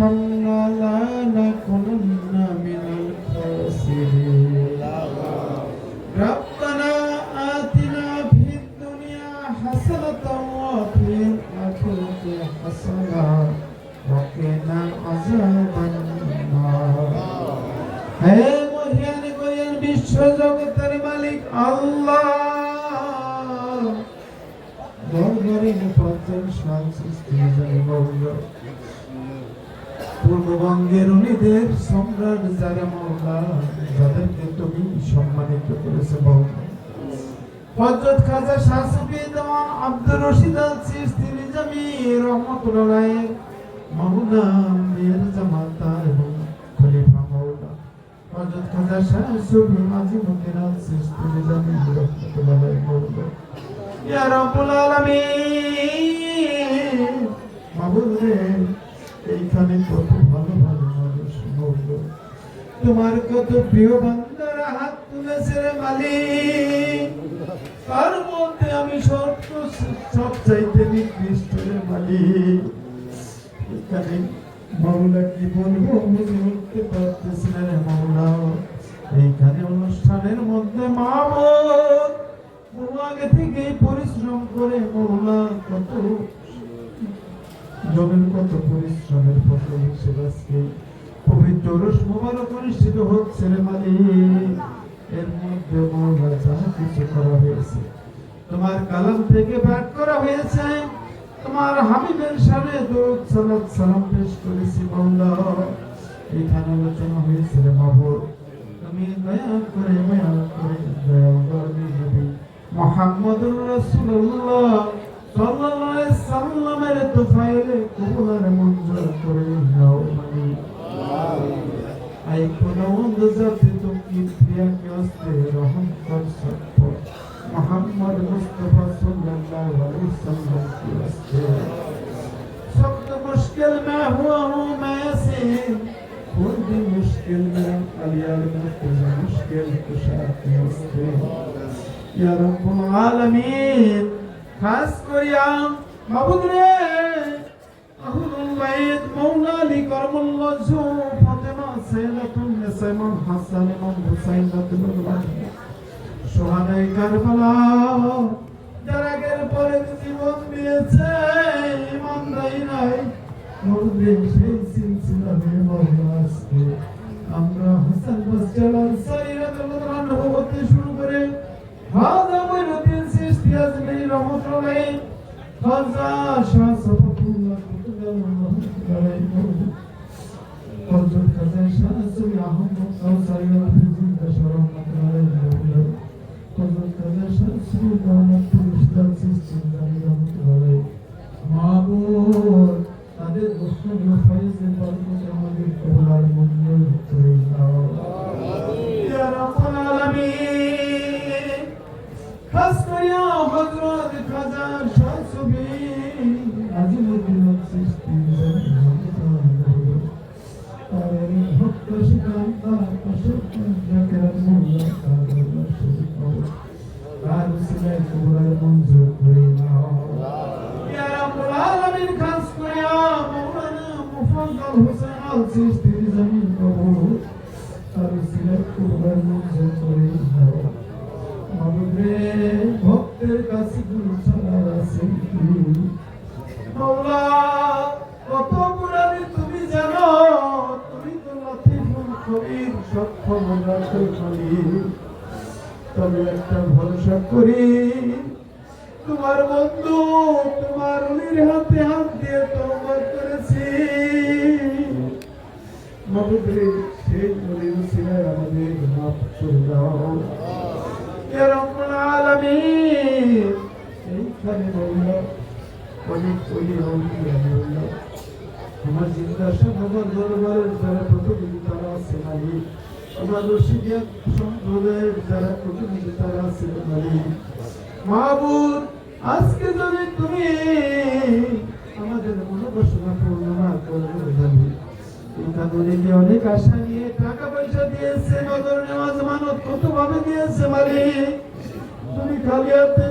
أرحمنا لنكونن من الخاسرين ربنا آتنا في الدنيا حسنة وفي الآخرة حسنة وقنا عذاب পূর্ববঙ্গের উনিদের সম্রাট যারা মৌলা, যাদেরকে তুমি সম্মানিত করেছে মৌলা হযরত খাজা শাহসুফি দেওয়ান আব্দুর রশিদ আল চিশতি নিজামী রহমাতুল্লাহ মীর জামাতা এবং খলিফা হযরত খাজা রহমাতুল্লাহ মাওলানা ইয়া রাব্বুল আলামিন এইখানে কত তোমার কত প্রিয় বান্দারা হাত তুলেছে রে মালিক তার মধ্যে আমি সব সব চাইতে নিকৃষ্ট রে মালিক? এখানে মাওলা কি বলব? বুঝে উঠতে পারতেছি না রে মাওলা। এইখানে অনুষ্ঠানের মধ্যে মামুদ বহু আগে থেকে পরিশ্রম করে মাওলা, কত জনের কত পরিশ্রমের ফসল হিসেবে পবিত্র মোবারক অনুষ্ঠিত হচ্ছে রে মালিক এর মধ্যে মৌলা কিছু করা হয়েছে। তোমার কালাম থেকে পাঠ করা হয়েছে। তোমার হাবিবের সামনে দরুদ সালাত সালাম পেশ করেছি মৌলা এখানে আলোচনা হয়েছে রে তুমি দয়া করে দয়া করে দয়া করে নবী মুহাম্মদুর রাসূলুল্লাহ সাল্লাল্লাহু আলাইহি সাল্লামের তুফাইলে কবুলার মঞ্জুর করে Ai kunund zabitum kibriya kyoste raham kar sakho Muhammad Mustafa sallallahu alaihi wasallam kyoste Sakt mushkil mein hua hum main se Khud bhi mushkil mein aliyal mustafa mushkil kusha kyoste Ya Rabbul Alameen Khas kuriyam Mabud re Ahul Ubaid Mawla li karmul wajhum ইমাম হাসান ইমাম হুসাইন রাদিয়াল্লাহু সোহানাই কারবালা যারা আগের পরে জীবন দিয়েছে ইমান নাই। নাই মরবে সেই সিলসিলা বে মৌলা আজকে আমরা হাসান বাসজাল আনসারী রাদিয়াল্লাহু আনহু শুরু করে। হাজা মঈনুদ্দিন রহমাতুল্লাহ। খাজা শাহ সাফাতুল্লাহ কুতুবুল্লাহ আলাইহি হযরত খাজা তবে একটা ভরসা করি, তোমার বন্ধু, তোমার উনির হাতে হাত দিয়ে তোমার করেছি। মাবুদরে সেই নদীর সিনায় আমাদের অনেক মালিক মাহবুব, আজকে যদি তুমি আমাদের মনোবাসনা পূর্ণ না করবে অনেক আশা নিয়ে টাকা পয়সা দিয়েছে নজর নেওয়াজ মানত কত ভাবে দিয়েছে মালিক তুমি খালি হাতে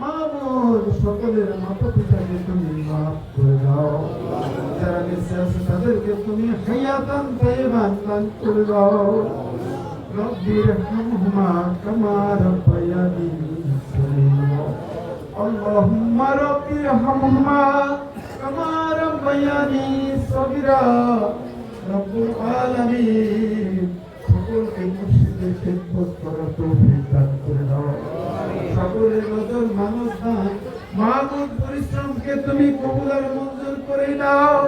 মামুর সকলের মাতা পিতাকে তুমি মাফ করে দাও যারা বেঁচে আছে তাদেরকে তুমি হায়াতান তাইবান দান করে দাও রব্বি রহমহুমা কামা রব্বায়ানি সগীরা اللهم رب ارحمهما كما ربياني صغيرا رب العالمين মাহমুদ পরিশ্রমকে তুমি কবুল আর মঞ্জুর করে দাও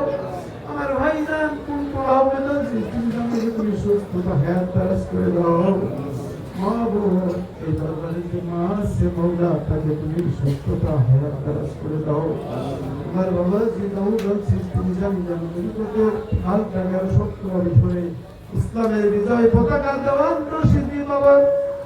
আমার ভাইজান, কোন আবেদন সৃষ্টি জানলে তুমি সুস্থতা হায়াত দারাজ করে দাও? মাহবুব এই মৌলা, তাকে তুমি সুস্থতা হায়াত দারাজ করে দাও। বাবা যে ইসলামের বিজয় পতাকা দেওয়ান বাবা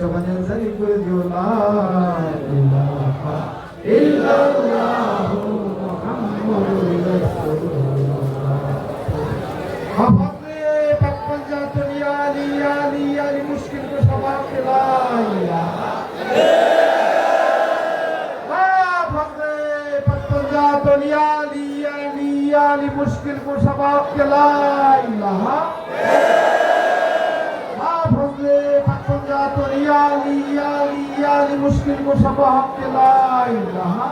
জারি করে দিও লা ইলাহা ইল্লাল্লাহু মুহাম্মাদুর রাসূলুল্লাহ। হাফাজে পাকপান জাতুল ইয়া আলী ইয়া আলী ইয়া আলী ইয়া আলী মুশকিল কো সবাব কে লা ইলাহা